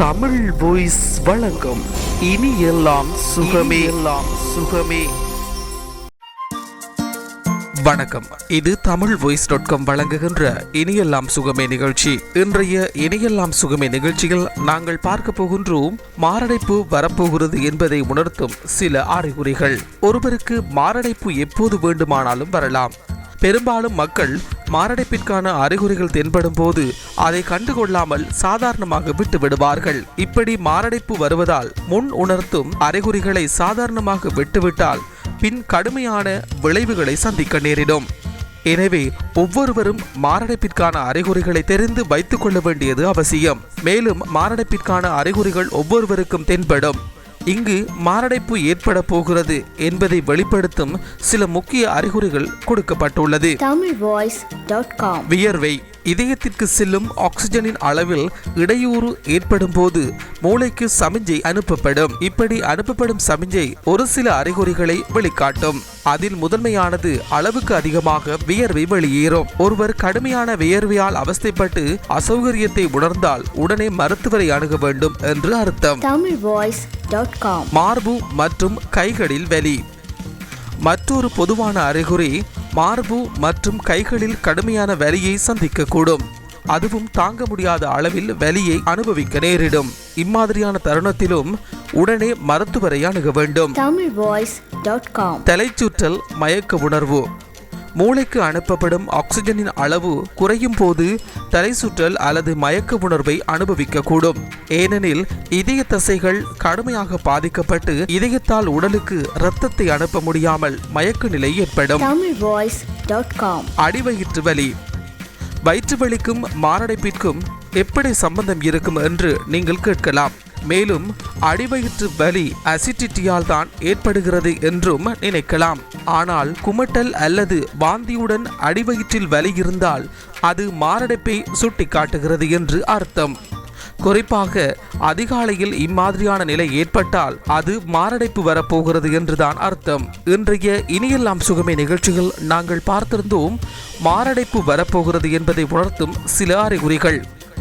Tamil voice வழங்கும் இனி எல்லாம் சுகமே. எல்லாம் சுகமே. வணக்கம். இது தமிழ் வாய்ஸ் டாட் காம் வழங்குகின்ற இனியெல்லாம் சுகமே நிகழ்ச்சி. இன்றைய இனியெல்லாம் சுகமே நிகழ்ச்சியில் நாங்கள் பார்க்க போகின்றோம் மாரடைப்பு வரப்போகிறது என்பதை உணர்த்தும் சில அறிகுறிகள். ஒருவருக்கு மாரடைப்பு எப்போது வேண்டுமானாலும் வரலாம். பெரும்பாலும் மக்கள் மாரடைப்பிற்கான அறிகுறிகள் தென்படும் போது அதை கண்டுகொள்ளாமல் சாதாரணமாக விட்டு விடுவார்கள். இப்படி மாரடைப்பு வருவதால் முன் உணர்த்தும் அறிகுறிகளை சாதாரணமாக விட்டுவிட்டால் பின் கடுமையான விளைவுகளை சந்திக்க நேரிடும். எனவே ஒவ்வொருவரும் மாரடைப்பிற்கான அறிகுறிகளை தெரிந்து வைத்துக் கொள்ள வேண்டியது அவசியம். மேலும் மாரடைப்பிற்கான அறிகுறிகள் ஒவ்வொருவருக்கும் தென்படும். இங்கு மாரடைப்பு ஏற்பட போகிறது என்பதை வெளிப்படுத்தும் சில முக்கிய அறிகுறிகள் கொடுக்கப்பட்டுள்ளது. வியர்வை. இதயத்திற்கு செல்லும் ஆக்சிஜனின் அளவில் இடையூறு ஏற்படும் போது மூளைக்கு சமிஞ்சை அனுப்பப்படும். இப்படி அனுப்பப்படும் சமிஞ்சை ஒரு சில அறிகுறிகளை வெளிக்காட்டும். அதில் முதன்மையானது அளவுக்கு அதிகமாக வியர்வை வெளியேறும். ஒருவர் கடுமையான வியர்வையால் அவஸ்தைப்பட்டு அசௌகரியத்தை உணர்ந்தால் உடனே மருத்துவரை அணுக வேண்டும் என்று அர்த்தம். மார்பு மற்றும் கைகளில் வலி. மற்றொரு பொதுவான அறிகுறி மார்பு மற்றும் கைகளில் கடுமையான வலியை சந்திக்கக்கூடும். அதுவும் தாங்க முடியாத அளவில் வலியை அனுபவிக்க நேரிடும். இம்மாதிரியான தருணத்திலும் உடனே மருத்துவரை அணுக வேண்டும். தமிழ் தலைச்சுற்றல் மயக்க உணர்வு. மூளைக்கு அனுப்பப்படும் ஆக்சிஜனின் அளவு குறையும் போது தலை சுற்றல் அல்லது மயக்க உணர்வை அனுபவிக்கக்கூடும். ஏனெனில் இதய தசைகள் கடுமையாக பாதிக்கப்பட்டு இதயத்தால் உடலுக்கு இரத்தத்தை அனுப்ப முடியாமல் மயக்க நிலை ஏற்படும். அடிவயிற்று வலி. வயிற்று வலிக்கும் மாரடைப்பிற்கும் எப்படி சம்பந்தம் இருக்கும் என்று நீங்கள் கேட்கலாம். மேலும் அடிவயிற்று வலி அசிடிட்டியால் தான் ஏற்படுகிறது என்றும் நினைக்கலாம். ஆனால் குமட்டல் அல்லது வாந்தியுடன் அடிவயிற்றில் வலி இருந்தால் அது மாரடைப்பை சுட்டிக்காட்டுகிறது என்று அர்த்தம். குறிப்பாக அதிகாலையில் இம்மாதிரியான நிலை ஏற்பட்டால் அது மாரடைப்பு வரப்போகிறது என்றுதான் அர்த்தம். இன்றைய இனியெல்லாம் சுகமே நிகழ்ச்சிகள் நாங்கள் பார்த்திருந்தோம் மாரடைப்பு வரப்போகிறது என்பதை உணர்த்தும் சில அறிகுறிகள்.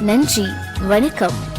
நன்றி வணக்கம்.